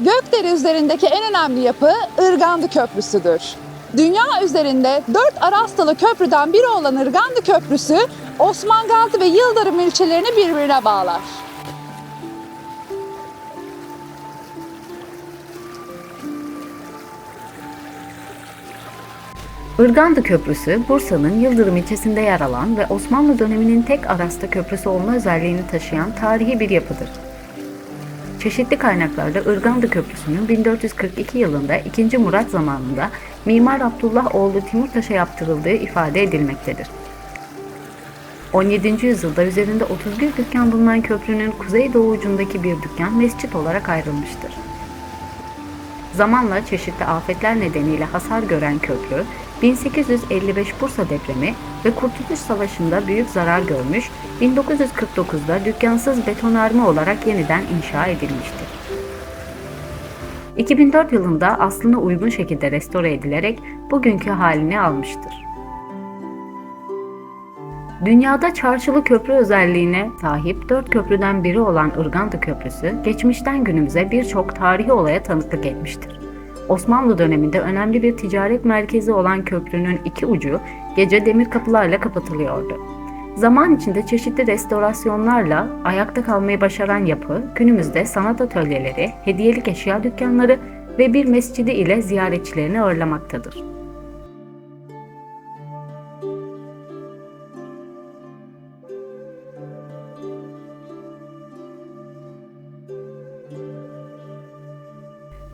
Gökdere üzerindeki en önemli yapı Irgandı Köprüsü'dür. Dünya üzerinde dört Arastalı köprüden biri olan Irgandı Köprüsü, Osman Gazi ve Yıldırım ilçelerini birbirine bağlar. Irgandı Köprüsü, Bursa'nın Yıldırım ilçesinde yer alan ve Osmanlı döneminin tek arasta köprüsü olma özelliğini taşıyan tarihi bir yapıdır. Çeşitli kaynaklarda Irgandı Köprüsü'nün 1442 yılında 2. Murat zamanında Mimar Abdullah oğlu Timurtaş'a yaptırıldığı ifade edilmektedir. 17. yüzyılda üzerinde 31 dükkan bulunan köprünün kuzeydoğu ucundaki bir dükkan mescit olarak ayrılmıştır. Zamanla çeşitli afetler nedeniyle hasar gören köprü, 1855 Bursa depremi ve Kurtuluş Savaşı'nda büyük zarar görmüş, 1949'da dükkansız betonarme olarak yeniden inşa edilmiştir. 2004 yılında aslına uygun şekilde restore edilerek bugünkü halini almıştır. Dünyada çarşılı köprü özelliğine sahip dört köprüden biri olan Irganda Köprüsü, geçmişten günümüze birçok tarihi olaya tanıklık etmiştir. Osmanlı döneminde önemli bir ticaret merkezi olan köprünün iki ucu gece demir kapılarla kapatılıyordu. Zaman içinde çeşitli restorasyonlarla ayakta kalmayı başaran yapı, günümüzde sanat atölyeleri, hediyelik eşya dükkanları ve bir mescidi ile ziyaretçilerini ağırlamaktadır.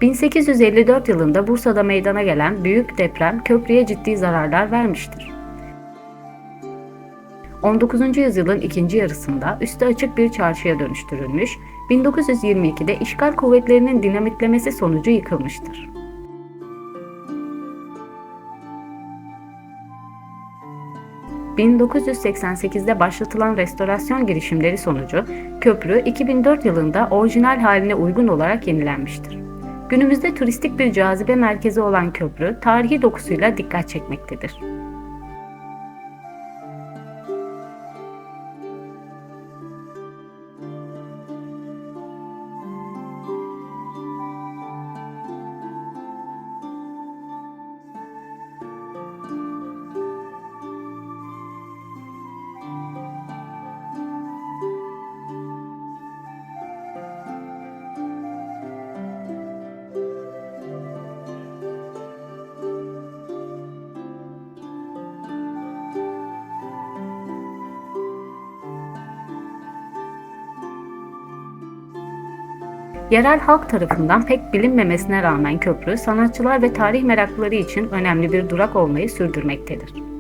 ...1854 yılında Bursa'da meydana gelen büyük deprem köprüye ciddi zararlar vermiştir. 19. yüzyılın ikinci yarısında üstü açık bir çarşıya dönüştürülmüş, 1922'de işgal kuvvetlerinin dinamitlemesi sonucu yıkılmıştır. ...1988'de başlatılan restorasyon girişimleri sonucu köprü 2004 yılında orijinal haline uygun olarak yenilenmiştir. Günümüzde turistik bir cazibe merkezi olan köprü tarihi dokusuyla dikkat çekmektedir. Yerel halk tarafından pek bilinmemesine rağmen köprü, sanatçılar ve tarih meraklıları için önemli bir durak olmayı sürdürmektedir.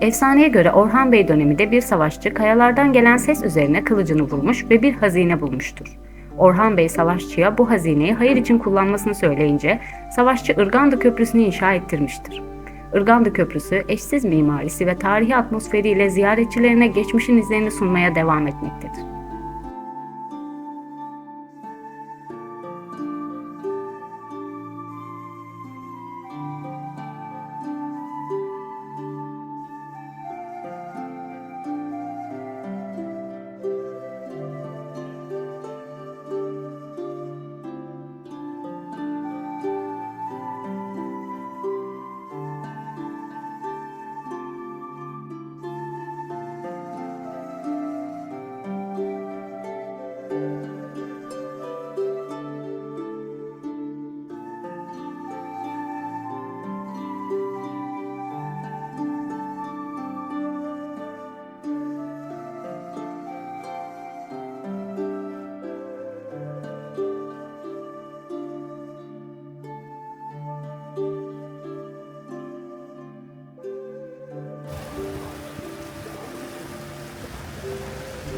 Efsaneye göre Orhan Bey döneminde bir savaşçı kayalardan gelen ses üzerine kılıcını vurmuş ve bir hazine bulmuştur. Orhan Bey savaşçıya bu hazineyi hayır için kullanmasını söyleyince savaşçı Irganda Köprüsü'nü inşa ettirmiştir. Irganda Köprüsü eşsiz mimarisi ve tarihi atmosferiyle ziyaretçilerine geçmişin izlerini sunmaya devam etmektedir.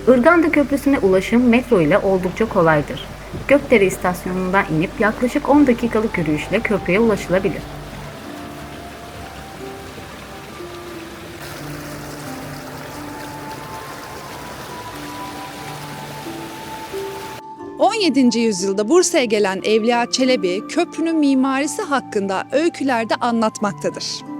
Irganda Köprüsü'ne ulaşım metro ile oldukça kolaydır. Gökdere istasyonundan inip yaklaşık 10 dakikalık yürüyüşle köprüye ulaşılabilir. 17. yüzyılda Bursa'ya gelen Evliya Çelebi köprünün mimarisi hakkında öykülerde anlatmaktadır.